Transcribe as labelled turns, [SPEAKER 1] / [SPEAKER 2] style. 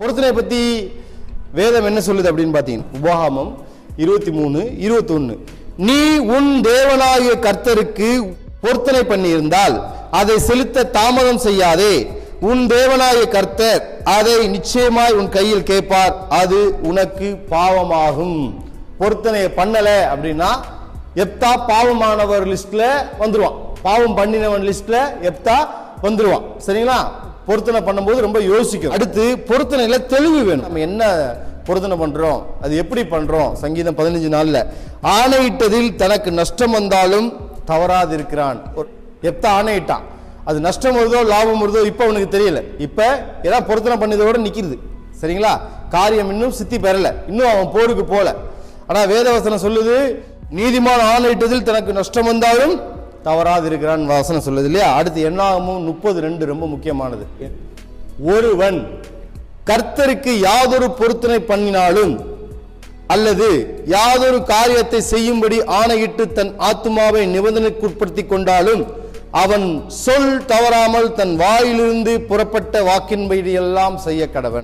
[SPEAKER 1] பொருத்தனை பத்தி வேதம் என்ன சொல்லுது அப்படின்னு பார்த்தீங்கன்னா உபகாமம் இருபத்தி மூணு இருபத்தொன்னு. நீ உன் தேவனாகிய கர்த்தருக்கு பொருத்தனை பண்ணியிருந்தால் அதை செலுத்த தாமதம் செய்யாதே. உன் தேவனாகிய கர்த்தர் அதை நிச்சயமாய் உன் கையில் கேட்பார் அது உனக்கு பாவமாகும். பொருத்தனையை பண்ணல அப்படின்னா எப்தா பாவமானவர் லிஸ்ட்ல வந்துருவான். பாவம் பண்ணினவன் லிஸ்ட்ல எப்தா வந்துருவான். சரிங்களா? பொருத்தனை பண்ணும்போது ரொம்ப யோசிக்கும் அடுத்து பொருத்தனையில தெளிவு வேணும். நம்ம என்ன பொருத்தனை பண்றோம்? அது எப்படி பண்றோம்? சங்கீதம் பதினஞ்சு நாள்ல ஆணையிட்டதில் தனக்கு நஷ்டம் வந்தாலும் தவறாதிருக்கிறான். ஒரு- எப்தா ஆணையிட்டான் அது நஷ்டம் வருதோ லாபம் வருதோ இப்ப அவனுக்கு தெரியல. இப்ப ஏதாவது பொருத்தனை பண்ணதோட நிக்கிறது. சரிங்களா? காரியம் இன்னும் சித்தி பெறல. இன்னும் அவன் போருக்கு போல. ஆனா வேதவசனம் சொல்லுது நீதிமான் ஆணையிட்டதில் தனக்கு நஷ்டம் வந்தாலும் தவறாது இருக்கிறான் வசனம் சொல்லுது இல்லையா? அடுத்து என்னாகமும் முப்பது ரெண்டு ரொம்ப முக்கியமானது. ஒருவன் கர்த்தருக்கு யாதொரு பொருத்தனை பண்ணினாலும் அல்லது யாதொரு காரியத்தை செய்யும்படி ஆணையிட்டு தன் ஆத்துமாவை நிபந்தனைக்குட்படுத்தி கொண்டாலும் அவன் சொல் தவறாமல் தன் வாயிலிருந்து புறப்பட்ட வாக்கின்படியெல்லாம் செய்ய கடவன்.